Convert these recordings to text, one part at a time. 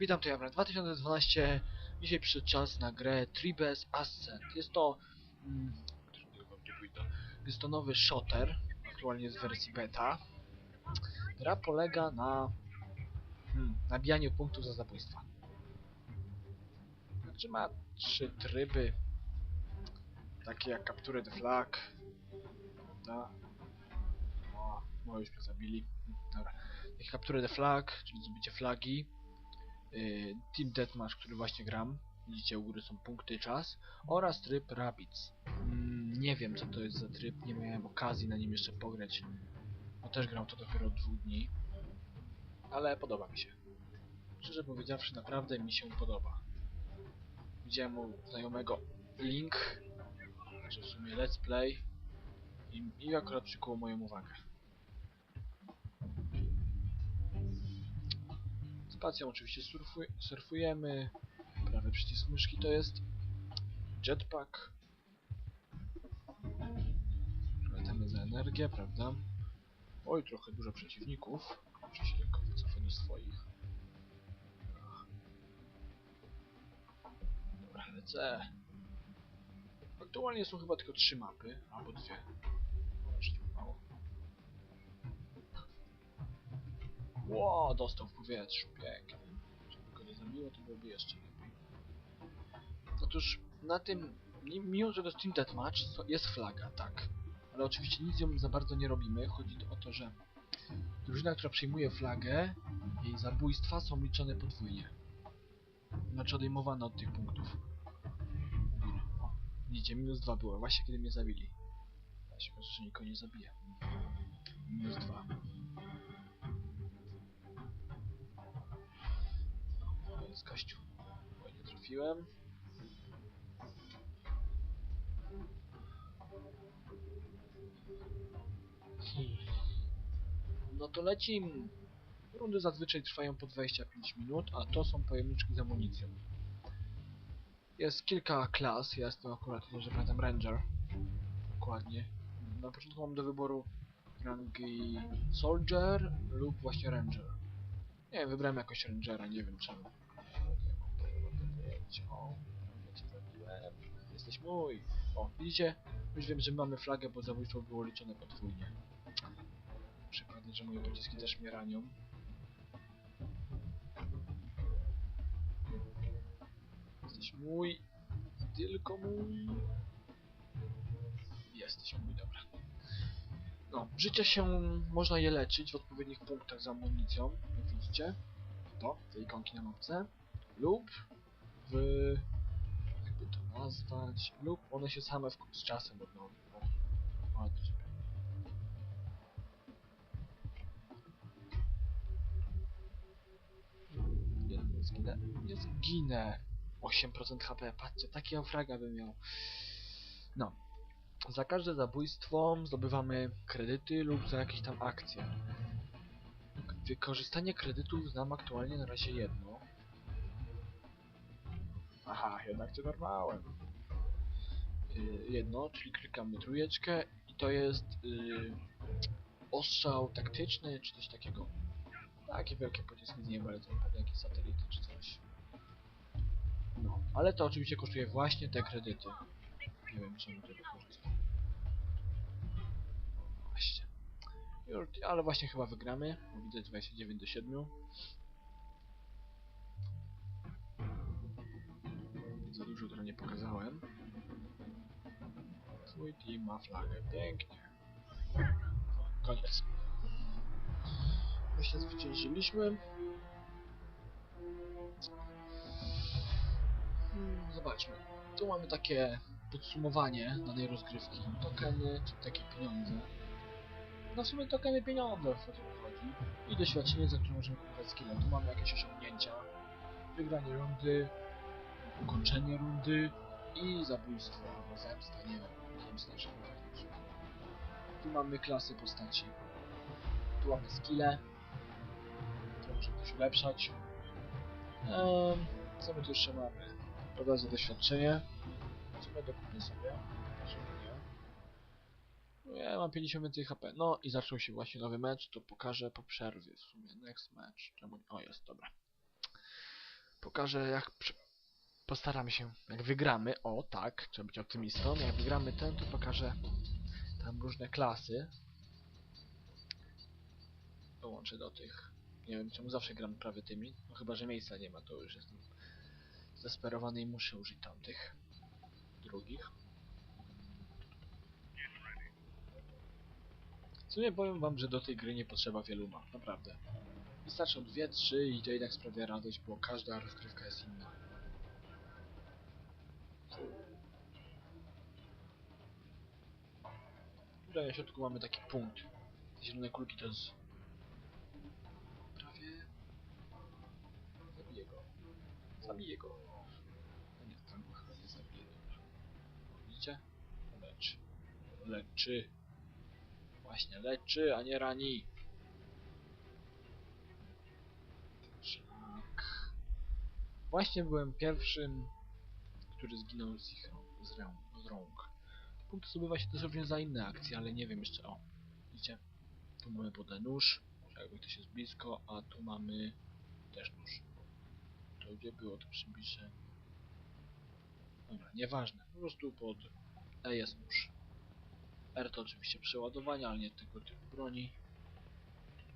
Witam, to ja Brand 2012. Dzisiaj przyszedł czas na grę Tribes Ascent. Jest to... Mm, jest to nowy shooter, aktualnie jest w wersji beta. Gra polega na hmm, nabijaniu punktów za zabójstwa. Znaczy ma trzy tryby, takie jak Capture the Flag, prawda? O, no już mnie zabili. Dobra. Capture the Flag, czyli zdobycie flagi. Yy, Team Deathmatch, który właśnie gram. Widzicie, u góry są punkty, czas. Oraz tryb Rabbids. Mm, nie wiem, co to jest za tryb, nie miałem okazji na nim jeszcze pograć. Bo też gram to dopiero od dwóch dni. Ale podoba mi się. Szczerze powiedziawszy, naprawdę mi się podoba. Widziałem u znajomego link, że w sumie let's play i, i akurat przykuło moją uwagę. Spacją oczywiście surfuj, surfujemy. Prawy przycisk myszki to jest jetpack. Latamy za energię, prawda? Oj, trochę dużo przeciwników. Się lekko wycofać do swoich. Dobra, lecę. Aktualnie są chyba tylko trzy mapy, albo dwie. Ło, dostał w powietrzu, pięknie. Żeby go nie zabiło, to byłoby jeszcze lepiej. Otóż na tym, mi- mimo że to jest Team Deathmatch, jest flaga, tak. Ale oczywiście nic nią za bardzo nie robimy. Chodzi o to, że drużyna, która przyjmuje flagę, jej zabójstwa są liczone podwójnie. Znaczy odejmowane od tych punktów. Widzicie, minus dwa było, właśnie kiedy mnie zabili. Okaże, że nikogo nie zabije. Minus dwa. Jest gościu. Oj, nie trafiłem. Hmm. No to lecim. Rundy zazwyczaj trwają po 25 minut, a to są pojemniczki z amunicją. Jest kilka klas, ja jestem akurat, że pamiętam, Ranger. Dokładnie. Na początku mam do wyboru rangi Soldier lub właśnie Ranger. Nie wiem, wybrałem jakoś Rangera, nie wiem czemu. Pojęcia. O, ja cię zabiłem. Jesteś mój. O, widzicie? Już wiem, że mamy flagę, bo zabójstwo było liczone podwójnie. Przypadnie, że moje pociski też mnie ranią. Jesteś mój. Tylko mój. Jesteś mój, dobra. No, życie się można je leczyć w odpowiednich punktach z amunicją, jak widzicie. To, te ikonki na mapce. Lub w... jakby to nazwać... Lub one się same z czasem odnowią. Żeby... Nie, zginę. Nie zginę. 8% HP, patrzcie, takiego fraga bym miał. No. Za każde zabójstwo zdobywamy kredyty lub za jakieś tam akcje. Wykorzystanie kredytów znam aktualnie na razie jedno. Aha, jednak cię dorwałem. Yy, jedno, czyli klikamy trójeczkę i to jest yy, ostrzał taktyczny czy coś takiego. Takie wielkie pociski z nieba lecą, pewnie jakieś satelity czy coś. No, ale to oczywiście kosztuje właśnie te kredyty. Nie wiem czemu tego korzystam. Właśnie. Już, ale właśnie chyba wygramy, widzę 29 do 7. nie pokazałem. Twój team ma flagę, pięknie. Koniec. Właśnie zwyciężyliśmy. Hmm, Zobaczmy. Tu mamy takie podsumowanie danej rozgrywki. Tokeny, czy takie pieniądze. No w sumie tokeny pieniądze w tu chodzi. I doświadczenie, za które możemy kupować skille. Tu mamy jakieś osiągnięcia. Wygranie rundy, ukończenie rundy i zabójstwo albo zemsta, nie wiem. Nie wiem. Tu mamy klasy postaci. Tu mamy skille. Tu możemy coś ulepszać. Co my tu jeszcze mamy? Prowadzę doświadczenie. W sumie dokupię sobie. No ja mam 50 więcej HP. No i zaczął się właśnie nowy mecz, to pokażę po przerwie w sumie. Next match. Czemu? O, jest, dobra. pokażę jak przy... postaramy się, jak wygramy, o tak, trzeba być optymistą, jak wygramy ten, to pokażę tam różne klasy. Dołączę do tych. Nie wiem czemu zawsze gram prawie tymi, no chyba, że miejsca nie ma, to już jestem zdesperowany i muszę użyć tamtych drugich. W sumie powiem wam, że do tej gry nie potrzeba wielu map, naprawdę. Wystarczą dwie, trzy i to jednak sprawia radość, bo każda rozgrywka jest inna. Tutaj na środku mamy taki punkt. Te zielone kulki to jest... Prawie... Zabiję go. Zabiję go. No nie, tam go chyba nie zabiję. Widzicie? Leczy. Leczy. Właśnie, leczy, a nie rani. Tak. Właśnie byłem pierwszym, który zginął z ich z rąk. Z rąk. Punkt zdobywa się też również za inne akcje, ale nie wiem jeszcze. O, widzicie? Tu mamy podę nóż, jakby ktoś jest blisko, a tu mamy też nóż. To gdzie było, to przybliżę. Dobra, nieważne. Po prostu pod E jest nóż. R to oczywiście przeładowania, ale nie tylko typ broni.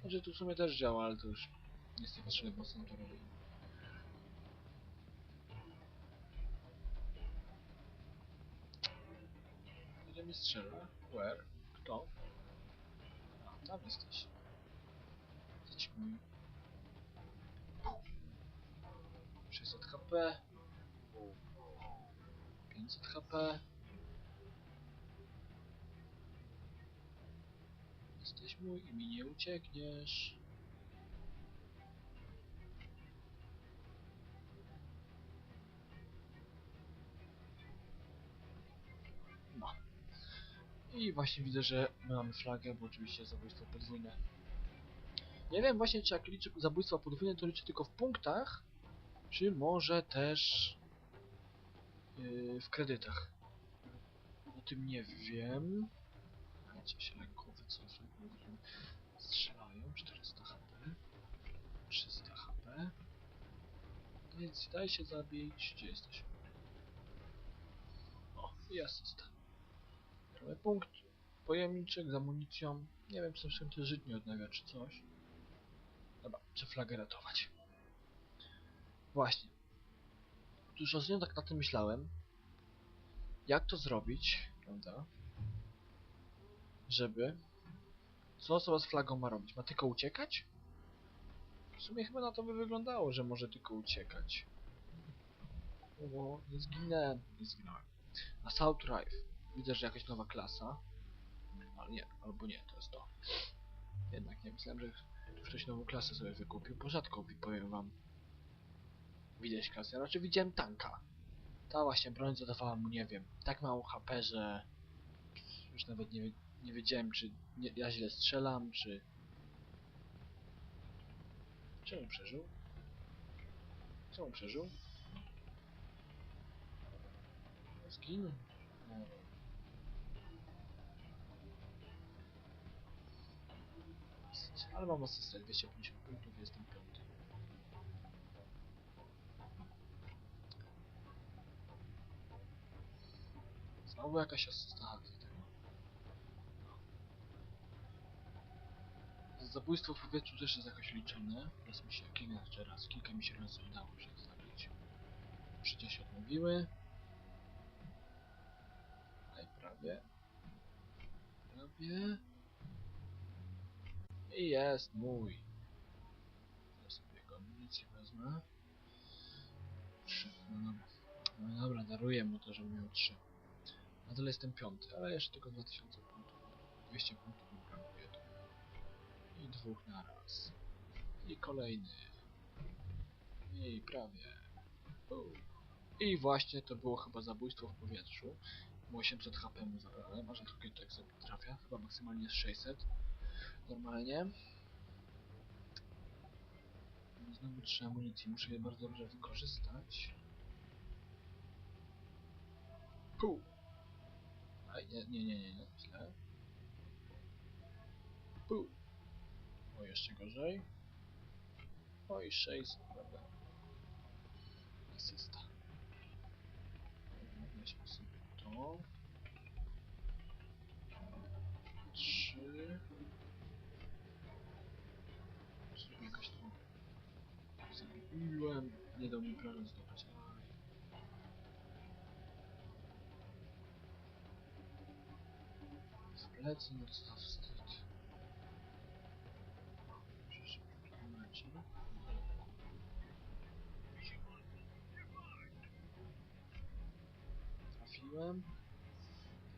Znaczy tu w sumie też działa, ale to już jest niepotrzebne, bo sam to robię. Mi strzela? Where? Kto? A, tam jesteś. Mój. 600 HP. 500 HP. Jesteś mój i mi nie uciekniesz. I właśnie widzę, że my mamy flagę, bo oczywiście zabójstwo podwójne. Nie wiem właśnie, czy jak liczy zabójstwa podwójne, to liczy tylko w punktach, czy może też yy, w kredytach. O tym nie wiem. Trzeba się lekko wycofać, strzelają 400 HP, 300 HP. Więc daj się zabić. Gdzie jesteś? O, asysta. Mamy punkt. Pojemniczek z amunicją. Nie wiem, czy się żyć nie odnawia, czy coś. Dobra, trzeba flagę ratować. Właśnie. Otóż ostatnio tak na tym myślałem. Jak to zrobić, prawda? Żeby... Co osoba z flagą ma robić? Ma tylko uciekać? W sumie chyba na to by wyglądało, że może tylko uciekać. O, nie zginę. Nie zginąłem. Assault Drive. Widzę, że jakaś nowa klasa. Ale nie, albo nie, to jest to. Jednak nie, myślałem, że ktoś nową klasę sobie wykupił, bo rzadko powiem wam widać klasę. Raczej widziałem tanka. Ta właśnie broń zadawała mu, nie wiem, tak mało HP, że już nawet nie, nie wiedziałem, czy nie, ja źle strzelam, czy... Czemu przeżył? Czemu przeżył? Zginął. Ale mam asystę, 250 punktów, jestem piąty. Znowu jakaś asysta, to tego. Zabójstwo w powietrzu też jest jakoś liczone. Raz mi się, kilka raz, kilka mi się razy udało się zabić. Przecież się odmówiły. Tutaj prawie. Prawie. I jest mój. Ja sobie jego wezmę. Trzy, no dobra. No dobra, daruję mu to, żeby miał trzy. Nadal jestem piąty, ale jeszcze tylko 2000 punktów. 200 punktów mi brakuje tu. I dwóch na raz. I kolejny. I prawie. I właśnie to było chyba zabójstwo w powietrzu. Mu 800 HP mu zabrałem, a że drugie tak sobie trafia. Chyba maksymalnie jest 600. Normalnie. Znowu trzy amunicji, muszę je bardzo dobrze wykorzystać. Pół. Aj, nie, nie, nie, nie, źle. Pół. O, jeszcze gorzej. O, i 600, prawda? Asysta. Weźmy sobie to. Trzy. Żeby jakoś to zabiłem. Nie dał mi prawa zdobyć. W plecy, no co za wstyd. Trafiłem.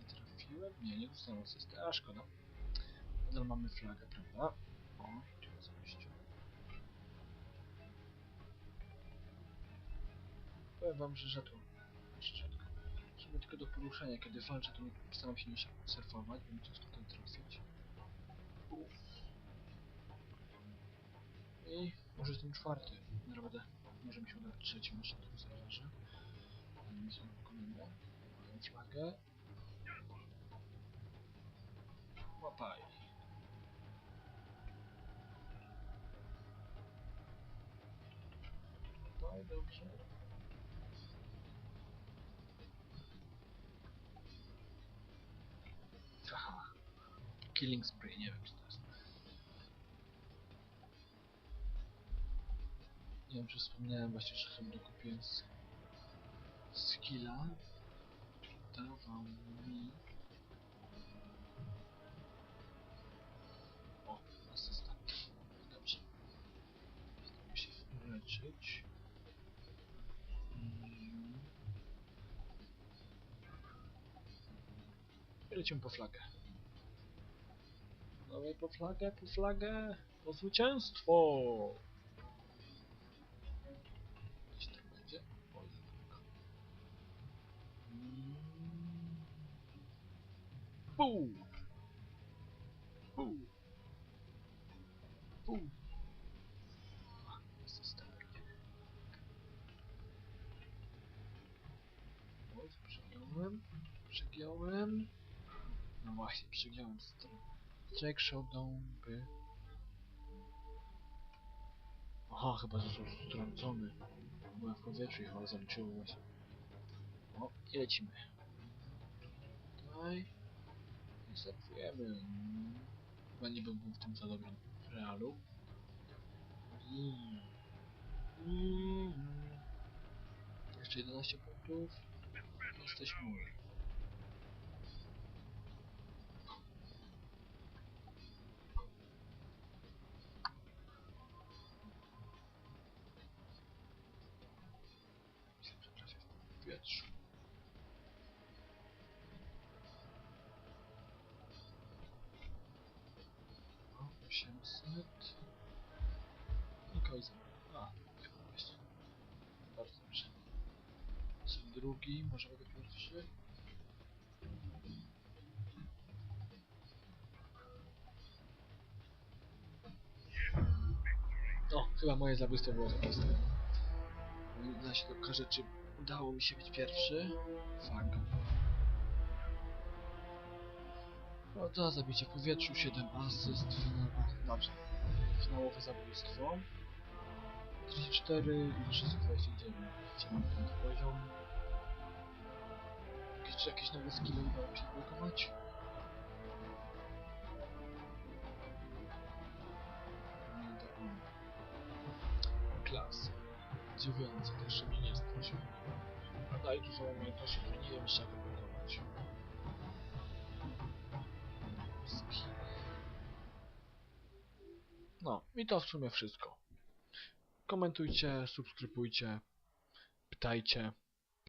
Nie trafiłem? Nie, nie dostałem asysty. A szkoda. Nadal mamy flagę, prawda? O, Powiem wam, że rzadko. Rzadko. Żeby tylko do poruszenia, kiedy walczę, to nie staram się nie surfować, bo mi ciężko tam trafić. I może jestem czwarty. Naprawdę. Może mi się uda trzeci mecz na tym serwerze. Misję wykonania. Mają flagę. Łapaj. I dobrze. Killing spray, nie wiem co to jest. Nie wiem czy wspomniałem właśnie, że chyba dokupiłem skilla. Dawał mi... O, asysta. Dobrze. Staram się leczyć. Mm. I lecimy po flagę. Dawaj po flagę, po flagę, po zwycięstwo! Gdzieś tak będzie? O, tak. A, system. O, przegiąłem, przegiąłem. No właśnie, przegiąłem stronę. Jack Showdown by... Aha, chyba został strącony. Byłem w powietrzu i chyba zaliczyło właśnie. O, i lecimy. Tutaj... I surfujemy. Chyba nie byłbym w tym za dobrym realu. Jeszcze 11 punktów. Jesteśmy. Drugi, może będę pierwszy. O, chyba moje zabójstwo było zabójstwo. Da się okaże, czy udało mi się być pierwszy. Fuck. No to zabicie w powietrzu, 7 asyst, finalna, dobrze. Finałowe zabójstwo. 34 i 329. Gdzie mam ten poziom? Jakieś, jakieś nowe skille udało mi się blokować? Mi. Klas. Dziewiący, też że mnie nie stracił. A dalej dużo umiejętności, które nie wiem jeszcze jak blokować. No, i to w sumie wszystko. Komentujcie, subskrybujcie, pytajcie.